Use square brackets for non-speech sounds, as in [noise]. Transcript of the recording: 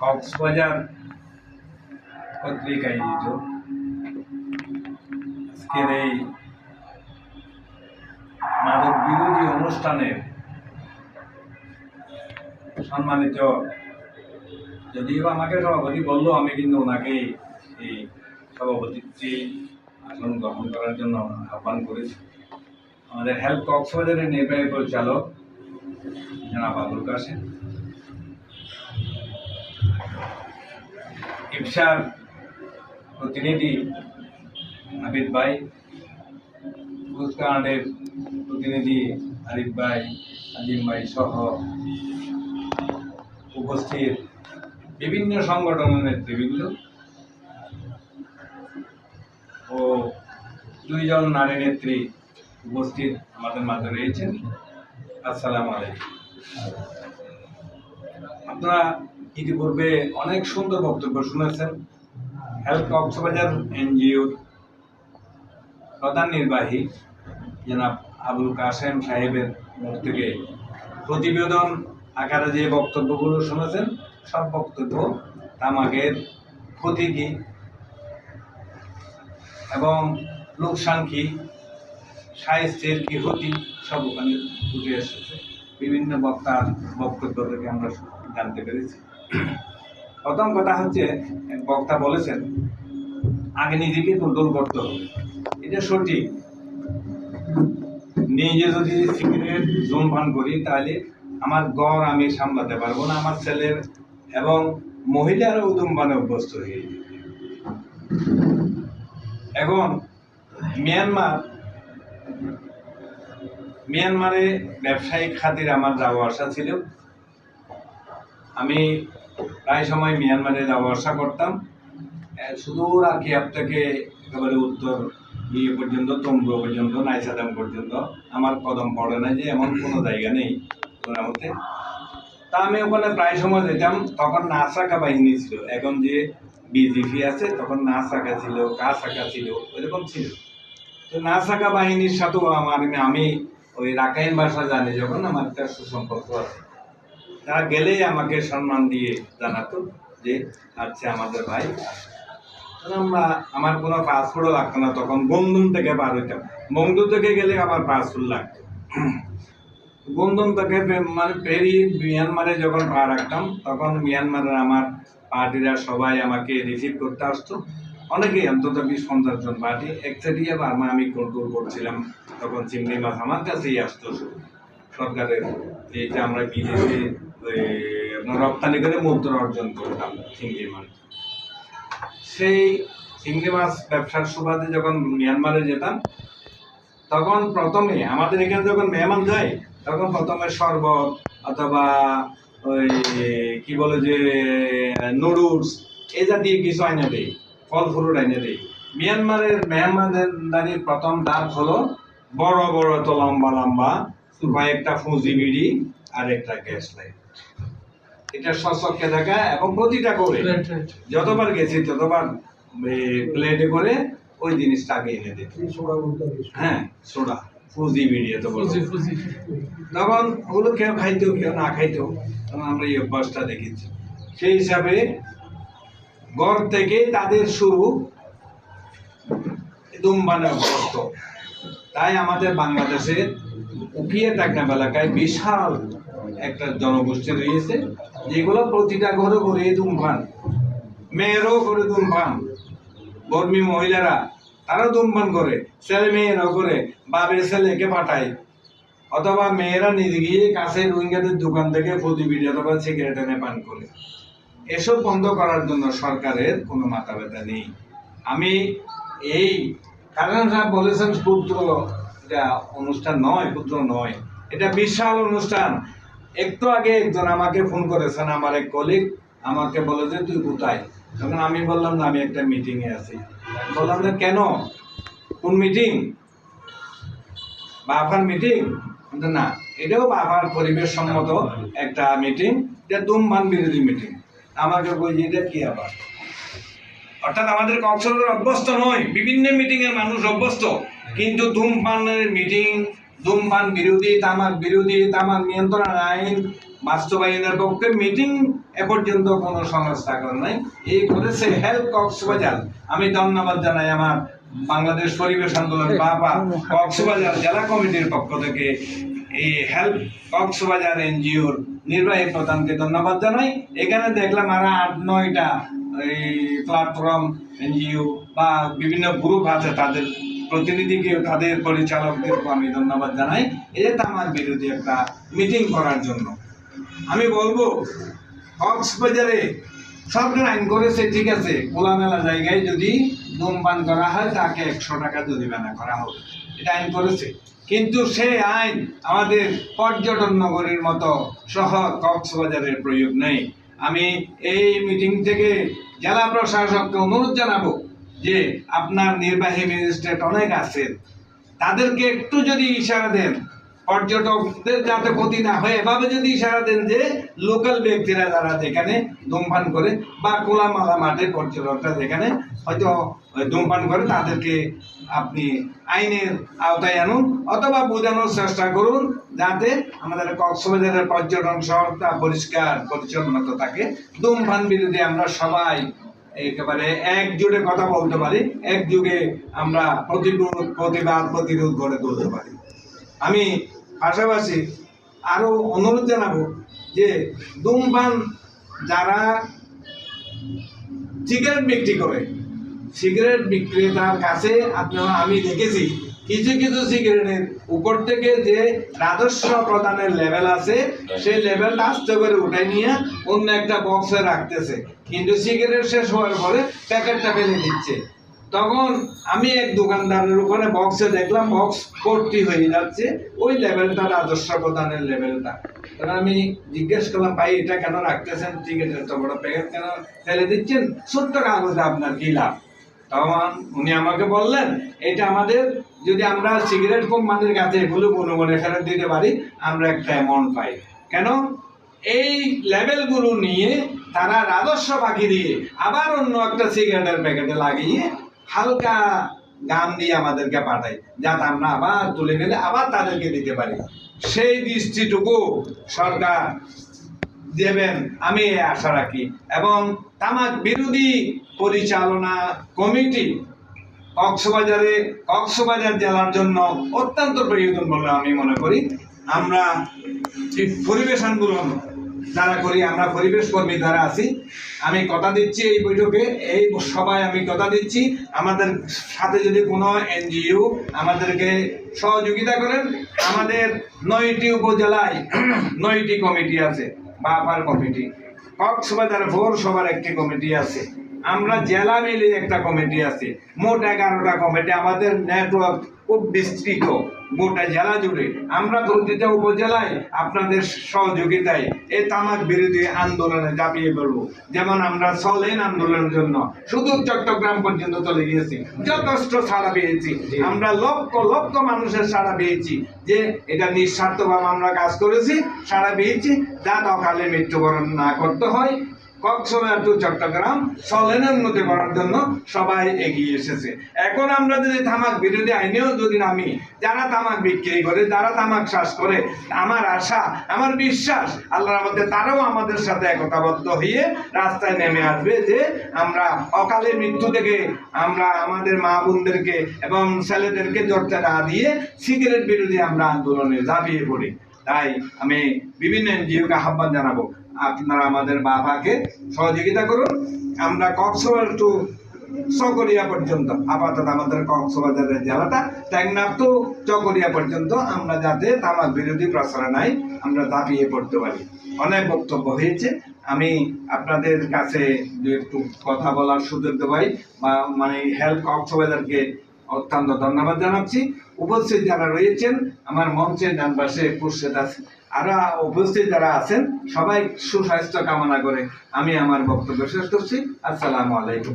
কক্সবাজার কর্তৃক আয়োজিত আজকের এই মাদক বিরোধী অনুষ্ঠানের সম্মানিত, যদিও আমাকে সভাপতি বলল, আমি কিন্তু ওনাকে এই সভাপতিত্বে আসন গ্রহণ করার জন্য আহ্বান করেছি। আমাদের হেলথ কক্সবাজারের নির্বাহী পরিচালক জনাব আবুল কাসেম ইফসার প্রতিনিধি আবিদ ভাই কুচকাহাটের প্রতিনিধি আরিফ ভাই, আজিম ভাই সহ উপস্থিত বিভিন্ন সংগঠনের নেতৃবৃন্দ ও দুইজন নারী নেত্রী উপস্থিত আমাদের মাঝে রয়েছেন। আসসালামু আলাইকুম। আপনারা ইতিপূর্বে অনেক সুন্দর বক্তব্য শুনেছেন হেলথ কক্সবাজার এনজিওর প্রধান নির্বাহী জনাব আবুল কাসেম সাহেবের মুখ থেকে প্রতিবেদন আকারে যে বক্তব্যগুলো শুনেছেন, সব বক্তব্য তামাকের ক্ষতি কী এবং লোকসান কী সাহিত্যের কি ক্ষতি, সব ওখানে উঠে এসেছে। বিভিন্ন বক্তার বক্তব্য থেকে আমরা জানতে পেরেছি। প্রথম কথা হচ্ছে বক্তা বলেছেন, আগে নিজেকে কন্ট্রোল করতে হবে। এটা সঠিক। নিজে যদি সিগারেট ধূমপান করি, তাহলে আমার গড় আমি সামলাতে পারব না, আমার ছেলের এবং মহিলারাও ধূমপানে অভ্যস্ত হয়ে এখন মিয়ানমার, মিয়ানমারে ব্যবসায়িক খাতির আমার যাওয়া আসা ছিল। আমি প্রায় সময় মিয়ানমারে যাওয়া আসা করতাম। সুদূর আকিয়াব থেকে একেবারে উত্তর ইয়ে পর্যন্ত, তম্বু পর্যন্ত, নাইসাদাম পর্যন্ত আমার কদম পড়ে না যে এমন কোনো জায়গা নেই ওনার মধ্যে। তা আমি ওখানে প্রায় সময় যেতাম, তখন নাসাকা বাহিনী ছিল। এখন যে বিজেপি আছে, তখন নাসাকা ছিল, কাসাকা ছিল এরকম ছিল। তো নাসাকা বাহিনীর সাথেও আমার, আমি ওই রাখাইন ভাষা জানি যখন, আমার একটা সুসম্পর্ক আছে। তারা গেলেই আমাকে সম্মান দিয়ে জানাতো যে আচ্ছা আমাদের ভাই। আমরা, আমার কোনো পাসপোর্টও লাগতো না, তখন বন্ধন থেকে পার হইতাম। বন্ধু থেকে গেলে আমার পাসপোর্ট লাগতো। বন্ধন থেকে মানে পেরি মিয়ানমারে যখন পা রাখতাম, তখন মিয়ানমারের আমার পার্টিরা সবাই আমাকে রিসিভ করতে আসতো। অনেকেই অন্তত বিশ পঞ্চাশ জন পার্টি একচেটিয়া বার্মা আমি কন্ট্রোল করছিলাম। তখন চিংড়ি মাছ আমার কাছেই আসতো। সরকারের, যেটা আমরা বিদেশে রপ্তানি করে মুদ্রা অর্জন করতাম, চিংড়ি মাছ। সেই চিংড়ি মাছ ব্যবসার সুবাদে যখন মিয়ানমারে যেতাম, তখন প্রথমে আমাদের এখানে যখন মেহমান যায়, তখন প্রথমে শরবত অথবা ওই কি বলে যে, নুডলস এ জাতীয় কিছু আইনে দেয় ফল ফ্রুট আইনে দেয় মিয়ানমারের মেহমানদারির প্রথম ধাপ হলো বড় বড় তো লম্বা লম্বা একটা ফুজি বিড়ি আর একটা গ্যাস লাইট। এটা সচক্ষে দেখা এবং প্রতিটা করে। যতবার গেছি ততবার প্লেটে করে ওই জিনিসটা আগে এনে দিত হ্যাঁ সোডা ফুজি বিড়ি এত বড় তখন ওগুলো কেউ খাইতো কেউ না খাইতো তখন আমরা এই অভ্যাসটা দেখেছি। সেই হিসাবে ঘর থেকে তাদের শুরু দুমবানে অভ্যস্ত তাই আমাদের বাংলাদেশে উকিয়ে টাকনাম এলাকায় বিশাল একটা জনগোষ্ঠী রয়েছে, যেগুলো প্রতিটা ঘরে ঘরে ধূমপান। মেয়েরও করে ধূমপান। কর্মী মহিলারা, তারাও ধূমপান করে। ছেলে মেয়েরাও করে বাবের ছেলেকে পাঠায়। অথবা মেয়েরা নিজে গিয়ে কাছে রোহিঙ্গাদের দোকান থেকে প্রতিবিড়ি অথবা সিগারেট এনে পান করে। এসব বন্ধ করার জন্য সরকারের কোনো মাথা ব্যথা নেই। আমি এই কারণ সাহেব বলেছেন পুত্র এটা অনুষ্ঠান নয়, পুত্র নয়, এটা বিশাল অনুষ্ঠান। একটু আগে একজন আমাকে ফোন করেছেন, আমার এক কলিগ আমাকে বলে যে, তুই কোথায়? তখন আমি বললাম, না, আমি একটা মিটিংয়ে আছি। বললাম যে, কেন? কোন মিটিং বাফার মিটিং না, এটাও বাফার পরিবেশ সম্মত একটা মিটিং এটা ধূমপান বিরোধী মিটিং আমাকে যে এটা কি আবার? অর্থাৎ আমাদের কক্সবাজার অভ্যস্ত নয়, বিভিন্ন মিটিং এর মানুষ অভ্যস্ত, কিন্তু ধূমপানের মিটিং ধূমপান বিরোধী তামাক বিরোধী তামাক নিয়ন্ত্রণ আইন বাস্তবায়নের পক্ষে মিটিং এ পর্যন্ত কোনো সংস্থা করে নাই। এই করেছে হেল্প কক্সবাজার আমি ধন্যবাদ জানাই আমার বাংলাদেশ পরিবেশ আন্দোলন বাবা কক্সবাজার জেলা কমিটির পক্ষ থেকে এই হেল্প কক্সবাজার এনজিওর নির্বাহী প্রধানকে ধন্যবাদ জানাই। এখানে দেখলাম আর আট নয়টা এই প্ল্যাটফর্ম এনজিও বা বিভিন্ন গ্রুপ আছে তাদের প্রতিনিধিকে তাদের পরিচালকদেরকে আমি ধন্যবাদ জানাই। এই যে তামাক বিরোধী একটা মিটিং করার জন্য। আমি বলব, কক্সবাজারে সরকার আইন করেছে, ঠিক আছে, খোলামেলা জায়গায় যদি ধূমপান করা হয়, তাকে একশো টাকা জরিমানা করা হবে। এটা আইন করেছে। কিন্তু সেই আইন আমাদের পর্যটন নগরীর মতো শহর কক্সবাজারের প্রয়োগ নেই। আমি এই মিটিং থেকে জেলা প্রশাসককে অনুরোধ জানাব যে আপনার নির্বাহী ম্যাজিস্ট্রেট অনেক আছেন, তাদেরকে একটু যদি ইশারা দেন, পর্যটকদের যাতে ক্ষতি না হয়, এভাবে যদি ইশারা দেন যে লোকাল ব্যক্তিরা যারা যেখানে ধূমপান করে বা কোলামালা মাঠে পর্যটকরা যেখানে হয়তো ধূমপান করে, তাদেরকে আপনি আইনের আওতায় আনুন অথবা বোঝানোর চেষ্টা করুন যাতে আমাদের কক্সবাজারের পর্যটন শহরটা পরিষ্কার, পরিচ্ছন্নতা থাকে। ধূমপান বিরোধী আমরা সবাই একেবারে একজোটে কথা বলতে পারি একযুগে আমরা প্রতিরোধ, প্রতিবাদ, প্রতিরোধ গড়ে তুলতে পারি। আমি পাশাপাশি আরও অনুরোধ জানাব যে ধূমপান যারা সিগারেট বিক্রি করে, সিগারেট বিক্রেতার কাছে আপনারা, আমি দেখেছি কিছু কিছু সিগারেটের উপর থেকে যে রাজস্ব প্রদানের লেভেল আছে, সেই লেভেলটা আস্তে করে উঠাই নিয়ে অন্য একটা বক্সে রাখতেছে। কিন্তু সিগারেট শেষ হওয়ার পরে প্যাকেটটা ফেলে দিচ্ছে। তখন আমি এক দোকানদারের ওখানে বক্সে দেখলাম বক্স ভর্তি হয়ে যাচ্ছে। ওই লেভেলটা রাজস্ব প্রদানের লেভেলটা তখন আমি জিজ্ঞেস করলাম, ভাই, এটা কেন রাখতেছেন? সিগারেটের এত বড় প্যাকেট কেন ফেলে দিচ্ছেন? ছোট্ট কাগজে আপনার কি লাভ? তখন উনি আমাকে বললেন এটা আমাদের, যদি আমরা সিগারেট কোম্পানির কাছে এগুলো গুণগণে ফেরত দিতে পারি, আমরা একটা অ্যামাউন্ট পাই। কেন? এই লেভেলগুলো নিয়ে তারা রাজস্ব বাকি দিয়ে আবার অন্য একটা সিগারেটের প্যাকেটে লাগিয়ে হালকা গাম দিয়ে আমাদেরকে পাঠায়, যাতে আমরা আবার তুলে গেলে আবার তাদেরকে দিতে পারি। সেই দৃষ্টিটুকু সরকার দেবেন, আমি আশা রাখি। এবং তামাক বিরোধী পরিচালনা কমিটি কক্সবাজারে, কক্সবাজার জেলার জন্য অত্যন্ত প্রয়োজন বলে আমি মনে করি। আমরা পরিবেশ আন্দোলন যারা করি, আমরা পরিবেশ কর্মী যারা আছি, আমি কথা দিচ্ছি এই বৈঠকে, এই সবাই আমি কথা দিচ্ছি। আমাদের সাথে যদি কোনো এনজিও আমাদেরকে সহযোগিতা করেন, আমাদের নয়টি উপজেলায় [clears throat] নয়টি কমিটি আছে। বাপার কমিটি। কক্সবাজার সভার একটি কমিটি আছে। আমরা জেলা মিলে একটা কমিটি আছে। মোট এগারোটা কমিটি আমাদের নেটওয়ার্ক খুব বিস্তৃত গোটা জেলা জুড়ে। আমরা প্রতিটা উপজেলায় আপনাদের সহযোগিতায় এই তামাক বিরোধী আন্দোলনে ঝাঁপিয়ে পড়ব যেমন আমরা সলেন আন্দোলনের জন্য শুধু চট্টগ্রাম পর্যন্ত চলে গিয়েছি। যথেষ্ট সাড়া পেয়েছি। আমরা লক্ষ লক্ষ মানুষের সাড়া পেয়েছি যে এটা নিঃস্বার্থভাবে আমরা কাজ করেছি সাড়া পেয়েছি। যা অকালে মৃত্যুবরণ না করতে হয় কক্সবাজার চট্টগ্রাম সলেনের উন্নতি করার জন্য সবাই এগিয়ে এসেছে। এখন আমরা যদি তামাক বিরোধী আইনেও যদি নামি, যারা তামাক বিক্রি করে, যারা তামাক শ্বাস করে, আমার আশা, আমার বিশ্বাস, আল্লাহর মধ্যে তারাও আমাদের সাথে একতাবদ্ধ হয়ে রাস্তায় নেমে আসবে যে আমরা অকালে মৃত্যু থেকে আমরা আমাদের মা বোনদেরকে এবং ছেলেদেরকে জড়তে না দিয়ে সিগারেট বিরোধী আমরা আন্দোলনে ঝাঁপিয়ে পড়ি। তাই আমি বিভিন্ন এনজিওকে আহ্বান জানাব। আপনারা আমাদের বাবাকে সহযোগিতা করুন। আমরা কক্সবাজার টু চকরিয়া পর্যন্ত, আপাতত আমাদের কক্সবাজারের জেলাটা টেকনাফ টু চকরিয়া পর্যন্ত আমরা যাতে তামাক বিরোধী প্রচারণায় আমরা দাবিয়ে পড়তে পারি। অনেক বক্তব্য হয়েছে। আমি আপনাদের কাছে একটু কথা বলার সুযোগ দেবাই বা মানে হেল্প কক্সবাজারকে অত্যন্ত ধন্যবাদ জানাচ্ছি। উপস্থিত যারা রয়েছেন, আমার মঞ্চের ডান পাশে উপস্থিত আছে। আরও উপস্থিত যারা আছেন, সবাই সুস্বাস্থ্য কামনা করে আমি আমার বক্তব্য শেষ করছি। আসসালামু আলাইকুম।